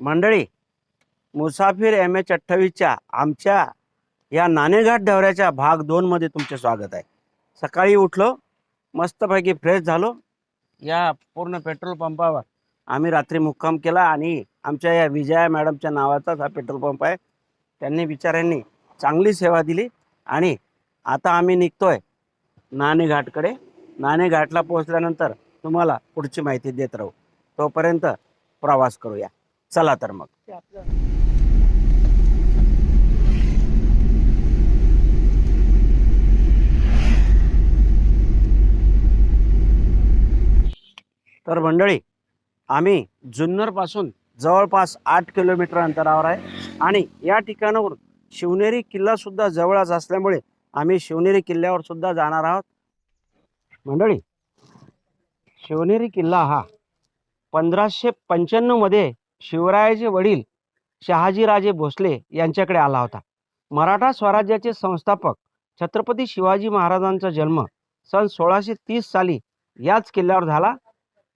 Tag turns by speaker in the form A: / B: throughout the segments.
A: मंडळी मुसाफिर M. H अठ्ठावीसच्या आमच्या या नाणेघाट दौऱ्याच्या भाग दोनमध्ये तुमचे स्वागत आहे. सकाळी उठलो मस्तपैकी फ्रेश झालो. या पूर्ण पेट्रोल पंपावर आम्ही रात्री मुक्काम केला आणि आमच्या या विजया मॅडमच्या नावाचाच हा पेट्रोल पंप आहे. त्यांनी बिचाऱ्यांनी चांगली सेवा दिली आणि आता आम्ही निघतोय नाणेघाटकडे. नाणेघाटला पोहोचल्यानंतर तुम्हाला पुढची माहिती देत राहू. तोपर्यंत प्रवास करूया. चला तर मग. तर मंडळी आम्ही जुन्नरपासून जवळपास आठ किलोमीटर अंतरावर आहे आणि या ठिकाणावर शिवनेरी किल्ला सुद्धा जवळच असल्यामुळे आम्ही शिवनेरी किल्ल्यावर सुद्धा जाणार आहोत. मंडळी शिवनेरी किल्ला हा पंधराशे पंच्याण्णवमध्ये शिवरायाचे वडील शहाजीराजे भोसले यांच्याकडे आला होता. मराठा स्वराज्याचे संस्थापक छत्रपती शिवाजी महाराजांचा जन्म सन सोळाशे तीस साली याच किल्ल्यावर झाला.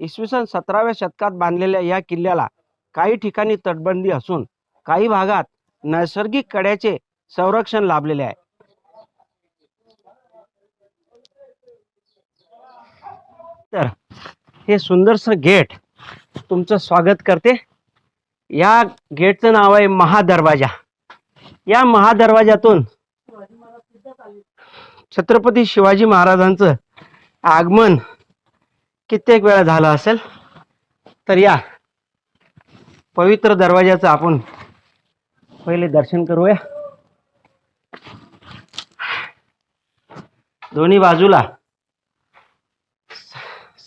A: इसवी सन सतराव्या शतकात बांधलेल्या या किल्ल्याला काही ठिकाणी तटबंदी असून काही भागात नैसर्गिक कड्याचे संरक्षण लाभलेले आहे. तर हे सुंदरसं गेट तुमचं स्वागत करते. या गेटचं नाव आहे महादरवाजा. या महादरवाजातून छत्रपती शिवाजी महाराजांचं आगमन कित्येक वेळा झालं असेल तर या पवित्र दरवाजाचं आपण पहिले दर्शन करूया. दोन्ही बाजूला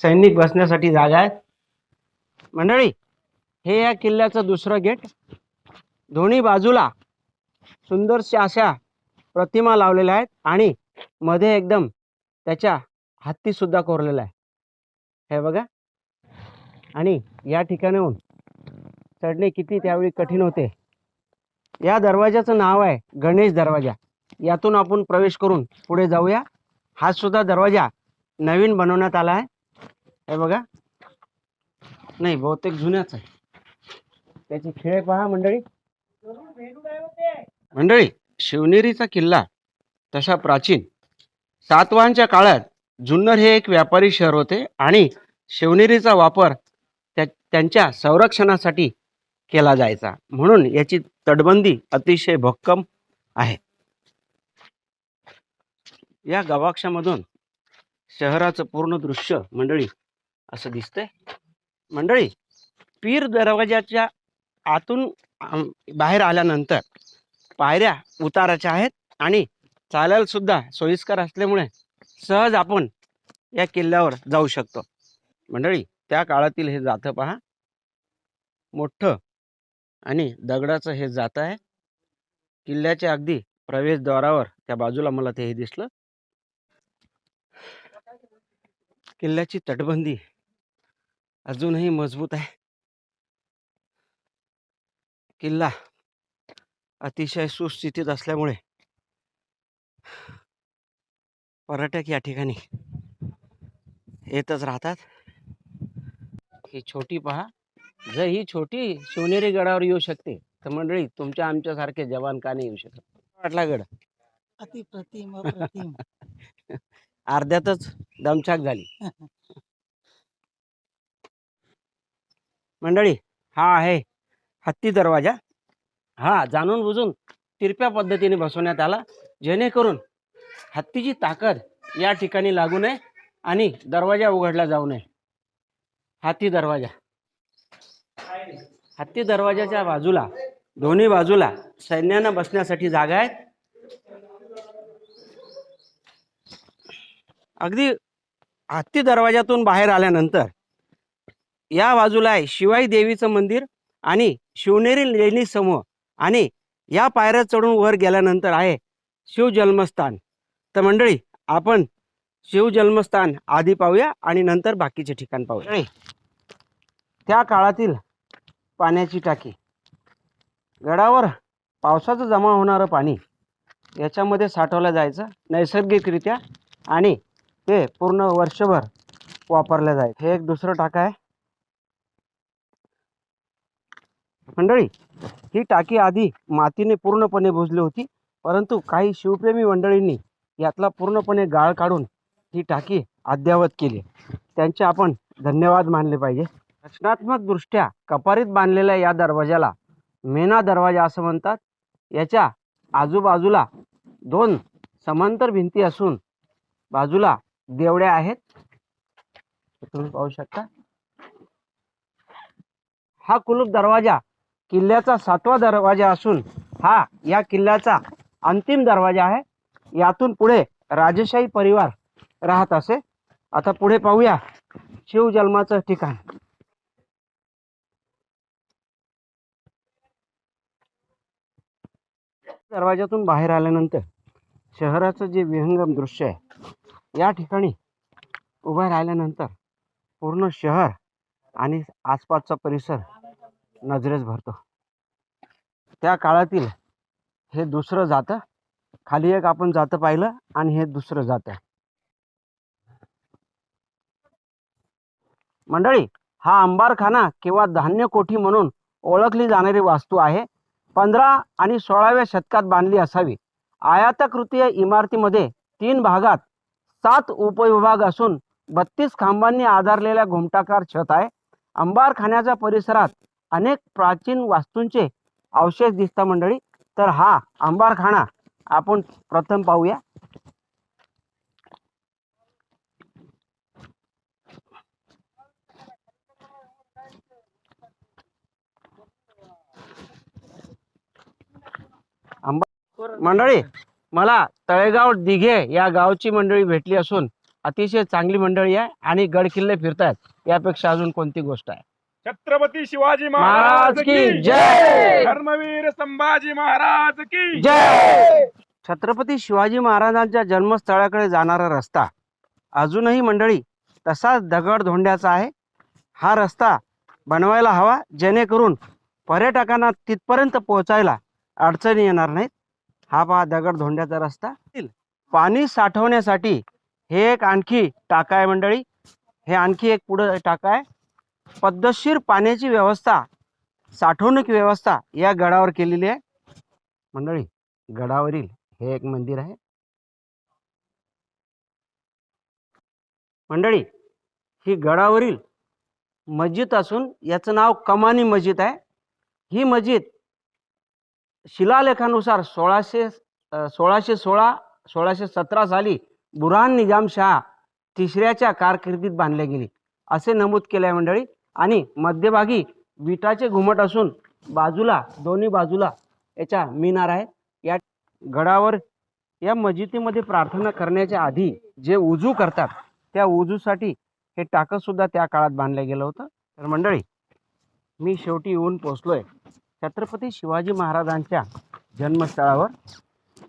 A: सैनिक बसण्यासाठी जागा आहे. मंडळी हे या किल्ल्याचं दुसरं गेट. दोन्ही बाजूला सुंदरशा अशा प्रतिमा लावलेल्या आहेत आणि मध्ये एकदम त्याच्या हत्तीसुद्धा कोरलेला आहे. हे बघा. आणि या ठिकाणाहून चढणे किती त्यावेळी कठीण होते. या दरवाजाचं नाव आहे गणेश दरवाजा. यातून आपण प्रवेश करून पुढे जाऊया. हा सुद्धा दरवाजा नवीन बनवण्यात आला आहे. हे बघा. नाही बहुतेक जुन्याच आहे. त्याची खेळ पहा मंडळी. मंडळी शिवनेरीचा किल्ला तसा प्राचीन. सातवांच्या काळात जुन्नर हे एक व्यापारी शहर होते आणि शिवनेरीचा वापर त्या त्यांच्या संरक्षणासाठी केला जायचा. म्हणून याची तटबंदी अतिशय भक्कम आहे. या गवाक्षामधून शहराचं पूर्ण दृश्य मंडळी असं दिसतंय. मंडळी पीर दरवाजाच्या आतून बाहेर आल्यानंतर पायऱ्या उताराच्या आहेत आणि चालायला सुद्धा सोयीस्कर असल्यामुळे सहज आपण या किल्ल्यावर जाऊ शकतो. मंडळी त्या काळातील हे जातं पहा. मोठं आणि दगडाचं हे जातं आहे. किल्ल्याच्या अगदी प्रवेशद्वारावर त्या बाजूला मला ते हे दिसलं. किल्ल्याची तटबंदी अजूनही मजबूत आहे. किल्ला अतिशय सुस्थितीत असल्यामुळे पर्यटक या ठिकाणी येतच राहतात. ही छोटी पहा. जर ही छोटी शिवनेरी गडावर येऊ शकते तर मंडळी तुमच्या आमच्यासारखे जवान का नाही येऊ शकत? वाटला गड
B: अतिप्रतिम अप्रतिम.
A: अर्ध्यातच दमछाक झाली. मंडळी हा आहे हत्ती दरवाजा. हा जाणून बुजून तिरप्या पद्धतीने बसवण्यात आला. जेणेकरून हत्तीची ताकद या ठिकाणी लागू नये आणि दरवाजा उघडला जाऊ नये. हत्ती दरवाजा. हत्ती दरवाजाच्या बाजूला दोन्ही बाजूला सैन्यानं बसण्यासाठी जागा आहेत. अगदी हत्ती दरवाजातून बाहेर आल्यानंतर या बाजूला आहे शिवाई देवीचं मंदिर. आणि शिवनेरी लेणी समूह आणि या पायऱ्या चढून वर गेल्यानंतर आहे शिव जन्मस्थान तर मंडळी आपण शिव जन्मस्थान आधी पाहूया आणि नंतर बाकीचे ठिकाण पाहूया. त्या काळातील पाण्याची टाकी. गडावर पावसाचं जमा होणारं पाणी याच्यामध्ये साठवलं जायचं नैसर्गिकरित्या आणि ते पूर्ण वर्षभर वापरलं जायचं. हे एक दुसरं टाका आहे. मंडळी ही टाकी आधी मातीने पूर्णपणे भुजली होती परंतु काही शिवप्रेमी मंडळींनी यातला पूर्णपणे गाळ काढून ही टाकी अद्यावत केली. त्यांचे आपण धन्यवाद मानले पाहिजे. रचनात्मक दृष्ट्या कपारीत बांधलेल्या या दरवाजाला मेना दरवाजा असं म्हणतात. याच्या आजूबाजूला दोन समांतर भिंती असून बाजूला देवड्या आहेत. तुम्ही पाहू शकता. हा कुलूप दरवाजा किल्ल्याचा सातवा दरवाजा असून हा या किल्ल्याचा अंतिम दरवाजा आहे. यातून पुढे राजशाही परिवार राहत असे. आता पुढे पाहूया शिवजन्माचं ठिकाण. दरवाजातून बाहेर आल्यानंतर शहराचं जे विहंगम दृश्य आहे या ठिकाणी उभं राहिल्यानंतर पूर्ण शहर आणि आसपासचा परिसर नजरेस भरतो. त्या काळातील हे दुसरं जातं. खाली एक आपण जातं पाहिलं आणि हे दुसरं जातं. मंडळी हा अंबारखाना किंवा धान्य कोठी म्हणून ओळखली जाणारी वास्तू आहे. पंधरा आणि सोळाव्या शतकात बांधली असावी. आयाताकृतीय इमारतीमध्ये तीन भागात सात उपविभाग असून बत्तीस खांबांनी आधारलेल्या घुमटाकार छत आहे. अंबारखान्याच्या परिसरात अनेक प्राचीन वास्तूंचे अवशेष दिसता मंडळी. तर हा अंबारखाना आपण प्रथम पाहूया. मंडळी मला तळेगाव दिघे या गावची मंडळी भेटली असून अतिशय चांगली मंडळी आहे आणि गडकिल्ले फिरतायत. यापेक्षा अजून कोणती गोष्ट आहे?
C: छत्रपती शिवाजी
A: महाराज की जय!
C: धर्मवीर संभाजी महाराज की
A: जय! छत्रपती शिवाजी महाराजांच्या जन्मस्थळाकडे जाणारा रस्ता अजूनही मंडळी तसाच दगड धोंड्याचा आहे. हा रस्ता बनवायला हवा जेणेकरून पर्यटकांना तिथपर्यंत पोहोचायला अडचणी येणार नाहीत. हा पहा दगड धोंड्याचा रस्ता. पाणी साठवण्यासाठी हे एक आणखी टाका आहे मंडळी. हे आणखी एक पुढं टाका आहे पद्धतशीर पाण्याची व्यवस्था साठवणूक व्यवस्था या गडावर केलेली आहे. मंडळी गडावरील हे एक मंदिर आहे. मंडळी ही गडावरील मस्जिद असून याचं नाव कमानी मस्जिद आहे. ही मस्जिद शिलालेखानुसार सोळाशे सोळाशे सोळा सोळाशे सतरा साली बुरहान निजाम शहा तिसऱ्याच्या कारकिर्दीत बांधली गेली. असे नमूद केले आहे मंडळी. आणि मध्यभागी विटाचे घुमट असून बाजूला दोन्ही बाजूला याच्या मिनार आहे. या गडावर या मस्जिदीमध्ये प्रार्थना करण्याच्या आधी जे उजू करतात त्या उजूसाठी हे टाकं सुद्धा त्या काळात बांधलं गेलं होतं. तर मंडळी मी शेवटी येऊन पोचलोय छत्रपती शिवाजी महाराजांच्या जन्मस्थळावर.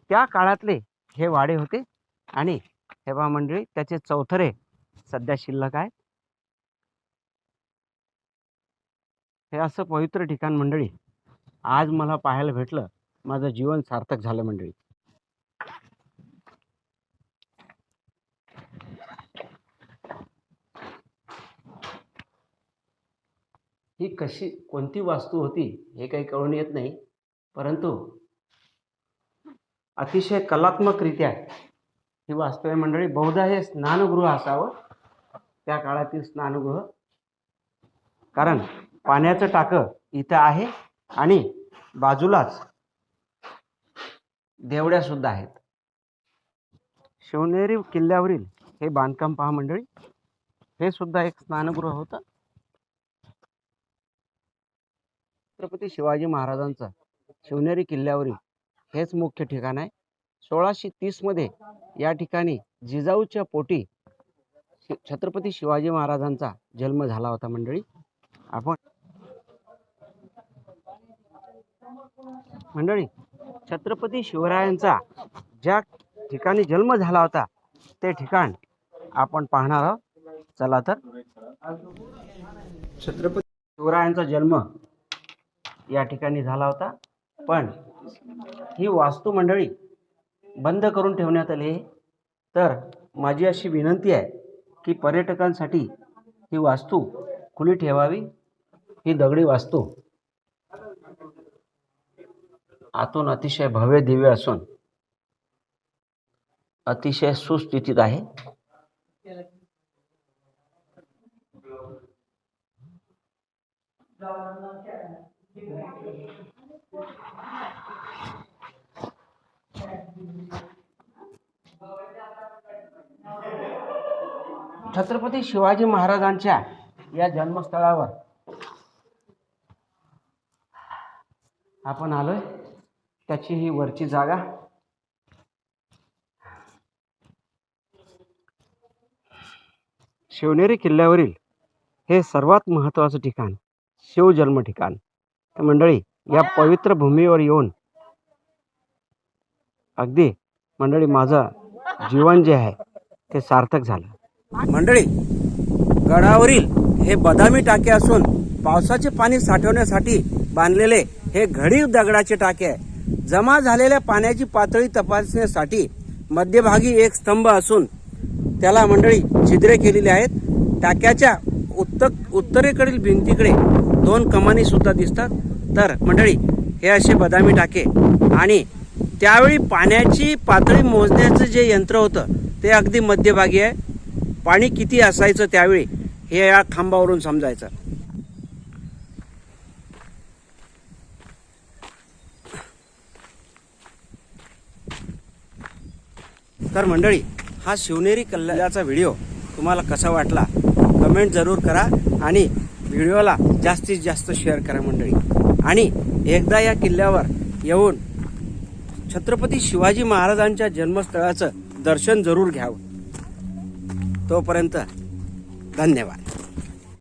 A: त्या काळातले हे वाडे होते आणि हे मंडळी त्याचे चौथरे सध्या शिल्लक आहेत हे असं पवित्र ठिकाण मंडळी आज मला पाहायला भेटलं माझं जीवन सार्थक झालं मंडळी. ही कशी कोणती वास्तू होती हे काही कळून येत नाही परंतु अतिशय कलात्मकरित्या ही वास्तू आहे मंडळी. बहुधा हे स्नानगृह असावं त्या काळातील स्नानगृह. कारण पाण्याचं टाकं इथं आहे आणि बाजूलाच देवड्या सुद्धा आहेत. शिवनेरी किल्ल्यावरील हे बांधकाम पहा मंडळी. हे सुद्धा एक स्नानगृह होतं. छत्रपती शिवाजी महाराजांचं शिवनेरी किल्ल्यावरील हेच मुख्य ठिकाण आहे. सोळाशे तीसमध्ये या ठिकाणी जिजाऊच्या पोटी छत्रपती शिवाजी महाराजांचा जन्म झाला होता मंडळी. आपण मंडळी छत्रपती शिवरायांचा ज्या ठिकाणी जन्म झाला होता ते ठिकाण आपण पाहणार आहोत. चला तर. छत्रपती शिवरायांचा जन्म या ठिकाणी झाला होता. पण ही वास्तू मंडळी बंद करून ठेवण्यात आली तर माझी अशी विनंती आहे की पर्यटकांसाठी ही वास्तू खुली ठेवावी. ही दगडी वास्तू आतून अतिशय भव्य दिव्य असून अतिशय सुस्थितीत आहे. छत्रपती शिवाजी महाराजांच्या या जन्मस्थळावर आपण आलोय. त्याची ही वरची जागा. शिवनेरी किल्ल्यावरील हे सर्वात महत्त्वाचं ठिकाण शिवजन्म ठिकाण. मंडळी या पवित्र भूमीवर येऊन अगदी मंडळी माझं जीवन जे आहे ते सार्थक झालं. मंडळी गडावरील हे बदामी टाके असून पावसाचे पाणी साठवण्यासाठी बांधलेले हे घडीव दगडाचे टाके आहे. जमा झालेल्या पाण्याची पातळी तपासण्यासाठी मध्यभागी एक स्तंभ असून त्याला मंडळी छिद्रे केलेली आहेत. टाक्याच्या उत्तर उत्तरेकडील भिंतीकडे दोन कमानी सुद्धा दिसतात. तर मंडळी हे असे बदामी टाके आणि त्यावेळी पाण्याची पातळी मोजण्याचं जे यंत्र होतं ते अगदी मध्यभागी आहे. पाणी किती असायचं त्यावेळी हे या खांबावरून समजायचं. तर मंडळी हा शिवनेरी कल्ल्याचा व्हिडिओ तुम्हाला कसा वाटला कमेंट जरूर करा आणि व्हिडिओला जास्तीत जास्त शेअर करा मंडळी. आणि एकदा या किल्ल्यावर येऊन छत्रपती शिवाजी महाराजांच्या जन्मस्थळाचं दर्शन जरूर घ्यावं. तोपर्यंत धन्यवाद.